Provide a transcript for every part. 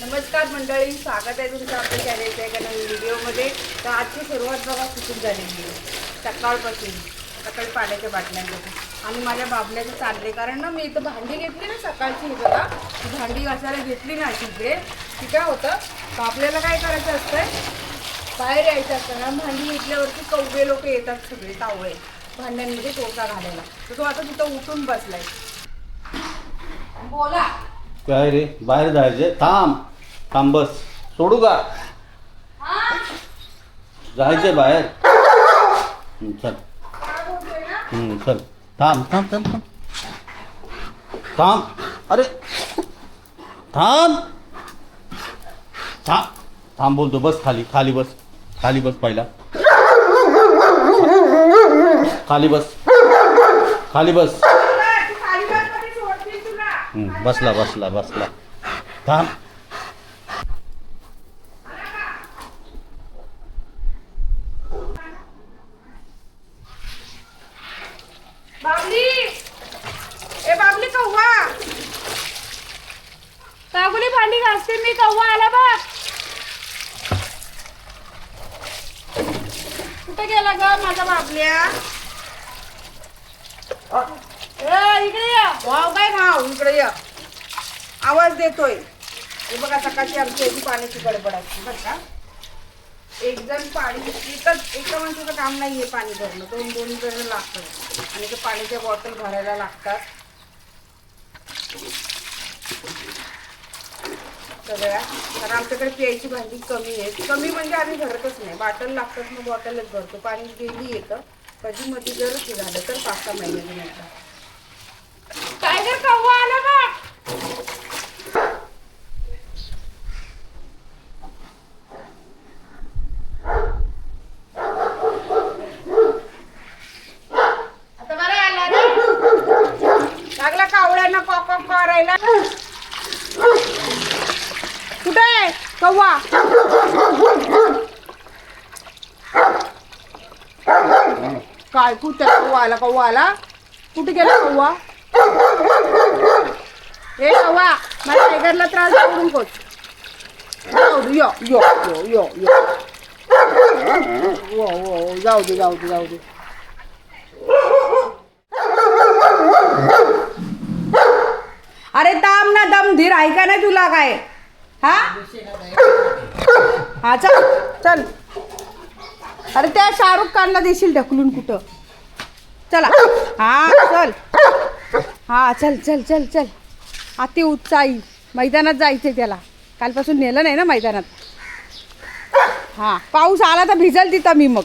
नमस्कार मंडळी स्वागत आहे तुमचं आपल्या चॅनलच्या एका नवीन व्हिडिओमध्ये तर आजची सुरुवात बघा कुठून झालेली आहे. सकाळपासून सकाळी पाण्याच्या बाटल्यांमध्ये. आणि माझ्या बाबल्याचं चालले कारण ना मी इथं भांडी घेतली ना सकाळची बघा. भांडी घासायला घेतली ना तिथे ती काय होतं. तर आपल्याला काय करायचं असतंय? बाहेर यायचं असतं ना. भांडी घेतल्यावरती कवळे लोक येतात सगळे तावळे. भांड्यांमध्ये टोचा घालायला. तर तो आता तिथं उठून बसलाय. बोला. काय रे बाहेर जायचे थांब थांब बस सोडू का जायचे बाहेर। हं, चल। हं, चल। थांब थांब थांब थांब थांब अरे थांब थांब थांब बोलतो बस खाली खाली बस खाली बस पहिला। खाली बस खाली बस तुला ती खाली बस कधी सोडतील तुला हं, बसला बसला बसला. थांब. बाबली! ए बाबली कव्वा कागुली भांडी घासते मी कव्वा आला बा कुठे गेला ग माझा बाबल्या ए इकडे ये वाव काय खाव इकडे ये. आवाज देतोय. हे बघा सकाळची आमची याची पाण्याची गडबड असते बरं का? एक जण पाणी एकच एका माणसाचं काम नाहीये पाणी भरणं. दोन दोन जण लागतात आणि ते पाण्याच्या बॉटल भरायला लागतात. सगळ्या. कारण आमच्याकडे प्यायची भांडी कमी आहे कमी म्हणजे आम्ही भरतच नाही. बॉटल लागतात मग बॉटलच भरतो. पाणी गेली येतं. कधी मध्ये जर झालं तर पाच सहा महिन्याने नंतर काय जर कव्वा आलं बघ. आता बरं आला रे. लागला कावळ्यांना कॉक कॉक करायला. कुठे आहे? कव्वा. काय कुठे कव्वा आला कव्वा आला. कुठे गेला कव्वा? हे कव्वा माझ्या टायगरला त्रास देऊ नकोस जाऊ दे यो यो यो यो यो. वो, वो, जाऊ दे जाऊ दे जाऊ दे. अरे दाम ना दम धीर ऐका नाही तुला काय? हा? हा चल चल. अरे त्या शाहरुख खानला देशील ढकलून कुठं? चला. हा चल. हा चल चल चल चल. अति उत्साही मैदानात जायचंय त्याला. कालपासून नेलं नाही ना मैदानात. हा पाऊस आला तर भिजल तिथं मी मग.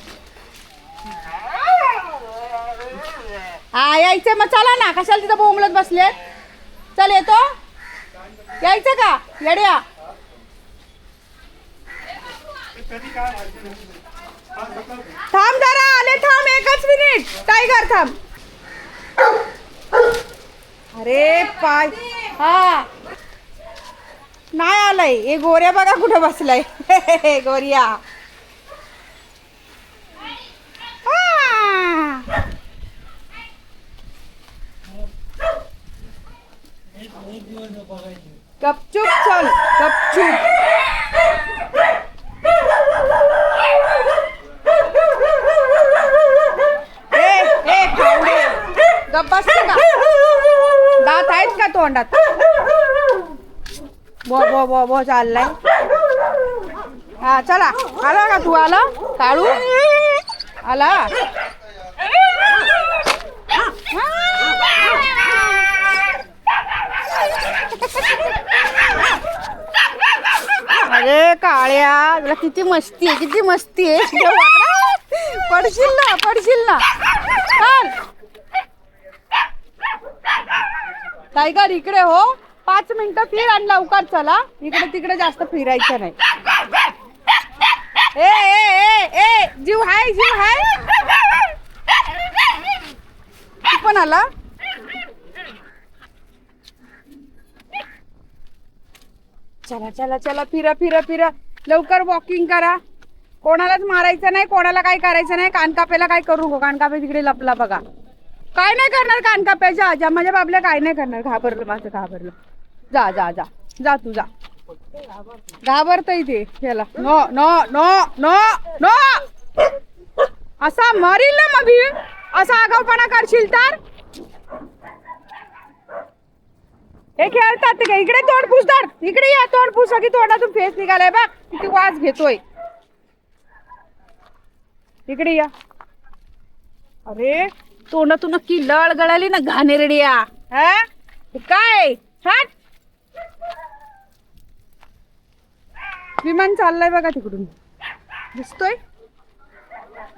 हा यायचं मग चला ना. कशाला तिथं बोंबलत बसले? चल येतो. यायचं का? येड्या. थांब जरा आले थांब एकच मिनिट. टायगर थांब. अरे पाय. हा. नाही आलाय. हे गोऱ्या बघा कुठं बसलाय. गोरिया हा. गपचूप चल गपचूप. ए ए गप बसते का दात आहेत का तोंडात. बो बो बो बो चाललाय. हा चला. आला का तू आला? काळू? आला? अरे काळ्या तुला किती मस्ती आहे किती मस्ती आहे. पडशील ना पडशील ना चल टायगर इकडे हो. पाच मिनिटं फिर आणि लवकर चला. इकडे तिकडे जास्त फिरायचं नाही. ए ए ए ए जीव हाय जीव हाय. तू पण आला? चला चला चला फिरा फिरा फिरा. लवकर वॉकिंग करा. कोणालाच मारायचं नाही कोणाला काय करायचं नाही. कानकापेला काय करू नको कानकापे तिकडे लपला बघा. काय नाही करणार कानकाप्याच्या आजा माझ्या बाबल्या काय नाही करणार. घाबरलं माझं घाबरलं. जा जा जा. जा तू जा. घाबरतय ते याला no no no no no. असा मरील ना मग असा आगाऊपणा करशील तर? हे खेळतात ते इकडे तोंड पुसदार. इकडे या तोंड पुसा की तोंडातून फेस निघालाय बा. किती वास घेतोय. इकडे या. अरे तोंडातून नक्की लळ गळाली ना घाणेरड्या. हा? काय? हट! विमान चाललंय बघा तिकडून. दिसतोय?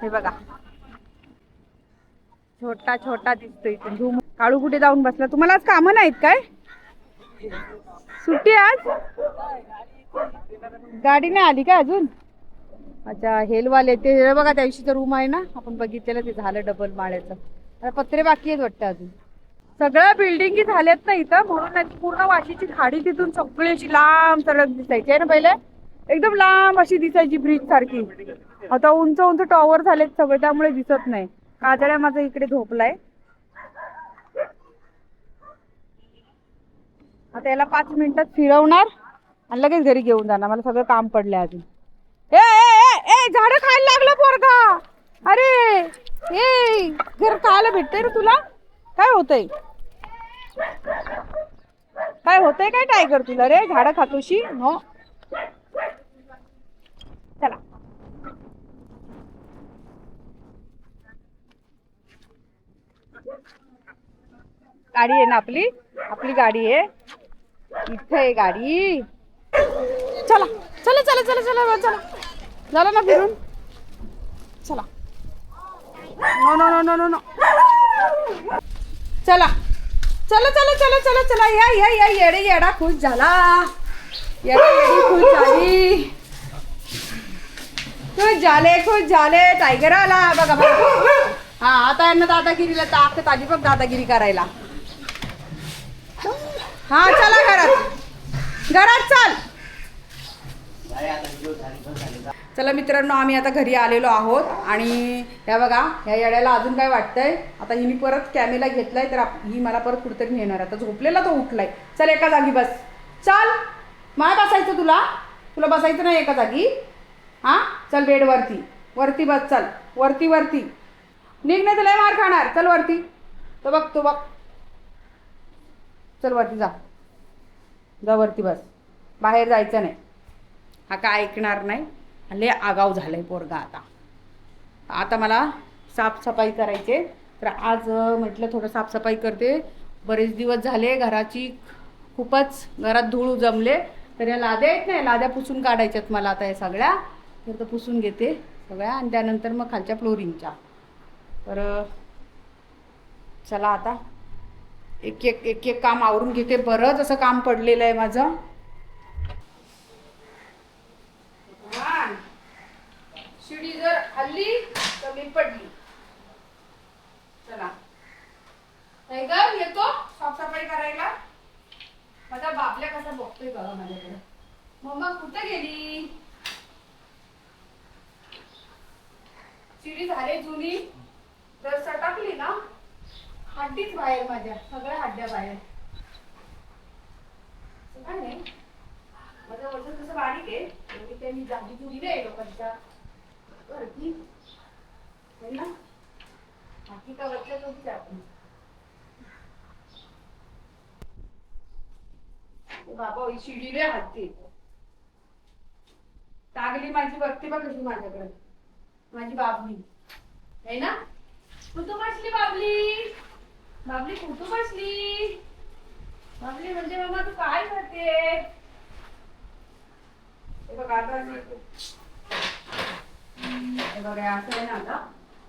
हे बघा. छोटा छोटा दिसतोय इथून. काळू कुठे जाऊन बसला? तुम्हाला आज कामं नाहीत काय? सुट्टी आज? गाडी नाही आली का अजून? अच्छा हेलवाले ते. बघा त्या दिवशीचं रूम आहे ना? आपण बघितलेलं ते झालं डबल माळ्याचं. पत्रे बाकी आहेत वाटतं अजून. सगळ्या बिल्डिंगी झाल्यात ना इथं म्हणून पूर्ण वाशीची खाडी तिथून सगळी अशी लांब सडक दिसायची. आहे ना पहिले? एकदम लांब अशी दिसायची ब्रिज सारखी. आता उंच उंच टॉवर झालेत सगळे त्यामुळे दिसत नाही. काजळ्या माझा इकडे झोपलाय. आता याला पाच मिनिटात फिरवणार आणि लगेच घरी घेऊन जाणार. मला सगळं काम पडलंय अजून. ए ए ए खायला लागलं पोरगा. अरे! ए घर खायला भेटतंय रे तुला? काय होतंय? काय होतंय काय टायगर तुला रे? झाडं खातोशी? हो. चला. गाडी आहे ना आपली? आपली गाडी आहे. इथे आहे गाडी. चला. चला चला चला चला चला. झालं ना फिरून? चला. No no no no no no चला. चला चला चला चला चला. या या या येडे येडा खुश झाला. येडा येडी खुश झाली. खुश झाले खुश झाले. टायगर आला. बघा बघा. हा आता यांना दादागिरीला ताकद आली बघ दादागिरी करायला. हा चला घरात. घरात चाल. चला मित्रांनो आम्ही आता घरी आलेलो आहोत आणि ह्या बघा ह्या येड्याला अजून काय वाटतंय? आता ही मी परत कॅमेरा घेतलाय तर ही मला परत कुठेतरी नेणार आता झोपलेला तो उठलाय. चल एका जागी बस. चल माय बसायचं तुला? तुला बसायचं नाही एका जागी? हां? चल बेडवरती वरती. बस चल. वरती वरती. निघ नाही तुला मार खाणार. चल वरती. तो बघ तो बघ. चल वरती जा. जा वरती बस. बाहेर जायचं नाही. हा काय ऐकणार नाही? लय आगाव झालं आहे पोरगा आता. आता मला साफसफाई करायचे तर आज म्हटलं थोडं साफसफाई करते. बरेच दिवस झाले घराची खूपच घरात धूळ जमले तर या लाद्या आहेत नाही लाद्या पुसून काढायच्यात मला आता या सगळ्या. तर तो पुसून घेते सगळ्या आणि त्यानंतर मग खालच्या फ्लोरिंगच्या. तर चला आता. एक एक एक एक काम आवरून घेते. बरंच असं काम पडलेलं आहे माझं. खाल्ली हल्ली तर मी पडली. चला. टायगर येतो. साफसफाई करायला. माझा बापल्या कसा बघतोय बघा माझ्याकडे. मम्मा कुठं गेली? शिडी झाली जुनी. तर सटाकली ना? हड्डीच बाहेर माझ्या सगळ्या हड्ड्या बाहेर. नाही. माझं वजन तसं बारीक आहे एवढी काही मी जागी जुडी नाही लोकांच्या. बाबा ही शिडी रे हाती टागली माझी बघते बघ कशी माझ्याकडे. माझी बाबली. है ना? कुठं बसली बाबली? बाबली कुठं बसली? बाबली म्हणजे मामा तू काय करते? हे बघ आता हे बघ असं आहे ना आता.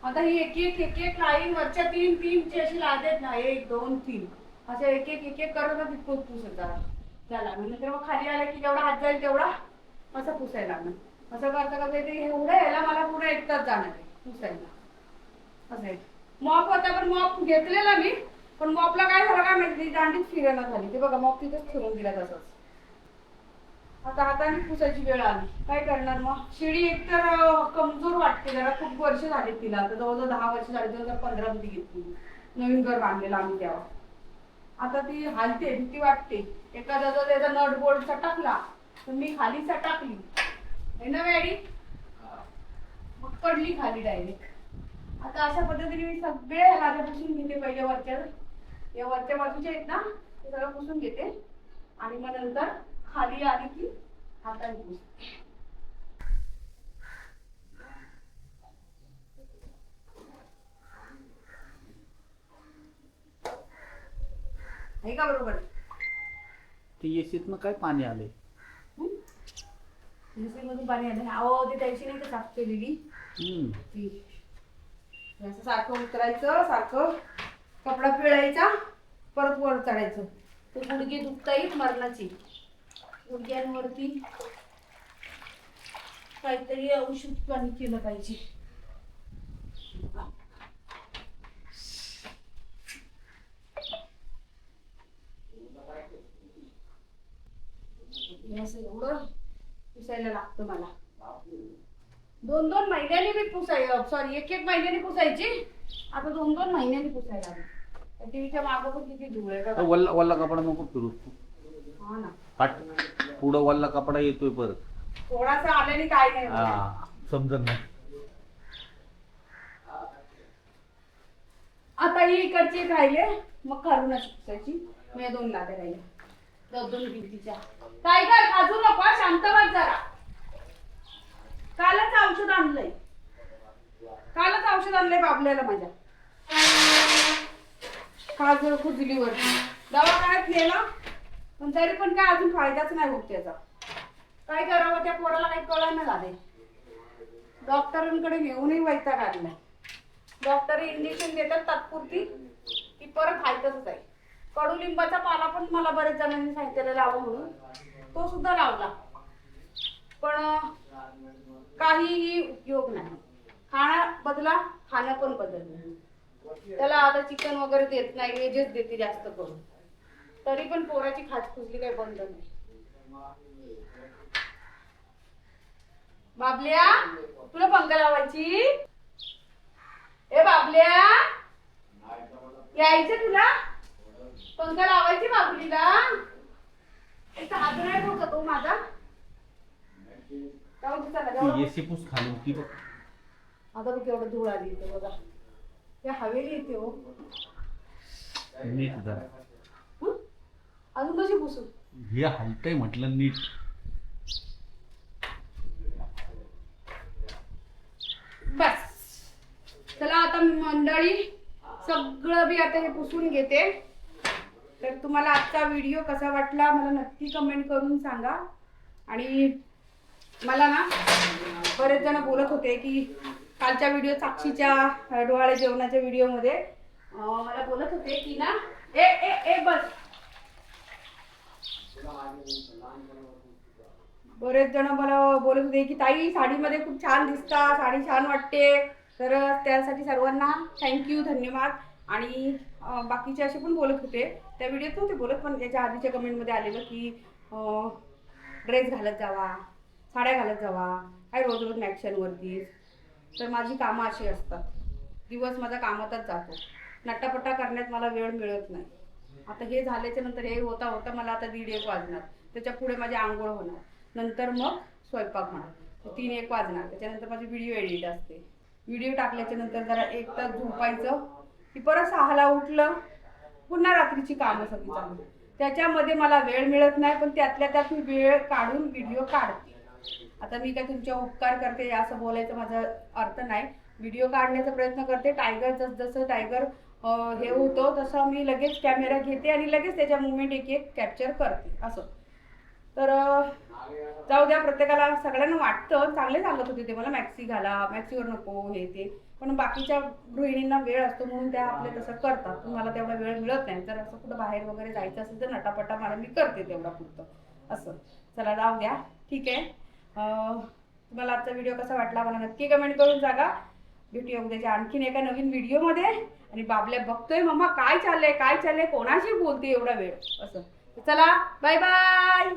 आता ही एक एक एक एक लाईन वरच्या तीन तीन ची अशी लादेत ना एक दोन तीन. असं एक एक एक एक करत ना तिथं पुसत झाला म्हणजे नंतर मग खाली आलं की जेवढा हात जाईल तेवढा असं पुसायला लागणार. असं करता करता ते एवढं यायला मला पुढे एकटाच जाणार आहे पुसायला. असं आहे. मॉप होता पण मॉप घेतलेला मी पण मॉपला काय झालं काय माहिती दांडीच फिरायला झाली. ते बघा मॉप तिथेच फिरून दिला तसंच. आता हाताने पुसायची वेळ आली. काय करणार मग? शिडी एकतर तर कमजोर वाटते. जरा खूप वर्ष झाली तिला. आता जवळजवळ दहा वर्ष झाली. दोन हजार पंधरा मध्ये घेतली. नवीन घर बांधलेलं आम्ही तेव्हा. आता ती हालते भीती वाटते. एखादा जर त्याचा नट बोल्ट सटाकला. तर मी खाली सटाकली. आहे ना मॅडी? मग पडली खाली डायरेक्ट आता अशा पद्धतीने मी सगळे राजा पुसून घेते पहिले वरच्या. या वरच्या बाजूचे आहेत ना ते सगळं पुसून घेते. आणि मग नंतर खाली आली की हाताने पुसते. आहे का बरोबर? ते एसीतनं काय पाणी आले मधून पाणी आलं अहो ते त्याची नाही का साफ केलेली? ती. असं सारखं उतरायचं सारखं कपडा पिळायचा परत वर चढायचं. तर गुडघे दुखता येईल मरणाची. गुडघ्यांवरती काहीतरी औषध पाणी केलं पाहिजे. एवढं पुसायला लागतं मला. दोन दोन महिन्यांनी मी पुसाय सॉरी एक एक महिन्याने पुसायची. आता दोन दोन महिन्यांनी पुसायला टीव्हीच्या मागं पण किती धूळ. वल्ला वल्ला कपडा नको फिरू. हा ना. पुढं वल्ला कपडा येतोय परत. काय नाही. हा समजत नाही आता ही इकडची एक राहिले मग पुसायची मग या दोन लाद्या राहिल्या दोन दोन भिंतीच्या टायगर खाजू नको शांत बस जरा. कालच औषध आणलंय. कालच औषध आणलंय बाबल्याला माझ्या. काजळ खुजलीवर दवाखान्यात नेलं. पण तरी पण काय अजून फायदाच नाही होत त्याचा. काय करावं त्या पोराला काही कळलं झाले. डॉक्टरांकडे घेऊनही वैताग काढला डॉक्टर इंजेक्शन देतात तात्पुरती ती परत हायतच आहे. कडुलिंबाचा पाला पण मला बरेच जणांनी सांगितलेला लावा म्हणून. तो सुद्धा लावला. पण काहीही उपयोग नाही. खाणं बदला खाणं पण बदललं. त्याला आता चिकन वगैरे देत नाही व्हेजच देते जास्त करून. तरी पण पोराची खाज खुजली काही बंद नाही. बाबल्या तुला पंख लावायची? ए बाबल्या यायचं तुला? पंख लावायची बाबलीला? हात नाही तो माझा. एसी पुस खाली होती बघ. आता बघ केवढं धूळ आली इथे बघा. त्या हवेली येते हो. नीट जरा हं? अजून कशी पुसू? हे हलतंय म्हटलं नीट. बस. चला आता मंडळी सगळं बी आता हे पुसून घेते. तर तुम्हाला आजचा व्हिडिओ कसा वाटला मला नक्की कमेंट करून सांगा. आणि मला ना बरेच जण बोलत होते की कालच्या व्हिडिओ साक्षीच्या डोहाळे जेवणाच्या व्हिडिओमध्ये मला बोलत होते की ना ए ए ए बस. बरेच जण मला बोलत होते की ताई साडीमध्ये खूप छान दिसता साडी छान वाटते. तर त्यासाठी सर्वांना थँक्यू धन्यवाद. आणि बाकीचे असे पण बोलत होते. त्या व्हिडिओत नव्हते बोलत पण त्याच्या आधीच्या कमेंटमध्ये आलेलं की ड्रेस घालत जावा साड्या घालत जावा काय रोज रोज मॅक्शनवरती तर माझी कामं अशी असतात. दिवस माझा कामातच जातो. नट्टापट्टा करण्यात मला वेळ मिळत नाही. आता हे झाल्याच्यानंतर हे होता होता मला आता दीड एक वाजणार. त्याच्या पुढे माझी आंघोळ होणार. नंतर मग स्वयंपाक होणार. तीन एक वाजणार. त्याच्यानंतर माझी व्हिडिओ एडिट असते. व्हिडिओ टाकल्याच्या नंतर जरा एक तास झोपायचं. की परत सहाला उठलं पुन्हा रात्रीची कामं सगळी चालू त्याच्यामध्ये मला वेळ मिळत नाही पण त्यातल्या त्यात मी वेळ काढून व्हिडिओ काढते. आता मी काय तुमच्या उपकार करते असं बोलायचं माझा अर्थ नाही. व्हिडिओ काढण्याचा प्रयत्न करते. टायगर जसजसं टायगर हे होतं तसं मी लगेच कॅमेरा घेते आणि लगेच त्याच्या मुवमेंट एक एक कॅप्चर करते असं. तर जाऊ द्या प्रत्येकाला सगळ्यांना वाटतं चांगले सांगत होते ते मला मॅक्सी घाला मॅक्सीवर नको हे ते. पण बाकीच्या गृहिणींना वेळ असतो म्हणून त्या आपले तसं करतात. पण मला तेवढा वेळ मिळत नाही. तर असं कुठं बाहेर वगैरे जायचं असेल तर नटापटा मला मी करते तेवढा पुरतं. असं. चला जाऊ द्या. ठीक आहे. तुम्हाला आजचा व्हिडिओ कसा वाटला मला नक्की कमेंट करून जागा भेटूया उद्याच्या आणखीन एका नवीन व्हिडिओमध्ये आणि बाबल्या बघतोय मम्मा काय चाललंय काय चाललंय कोणाशी बोलते एवढा वेळ? असं. चला बाय बाय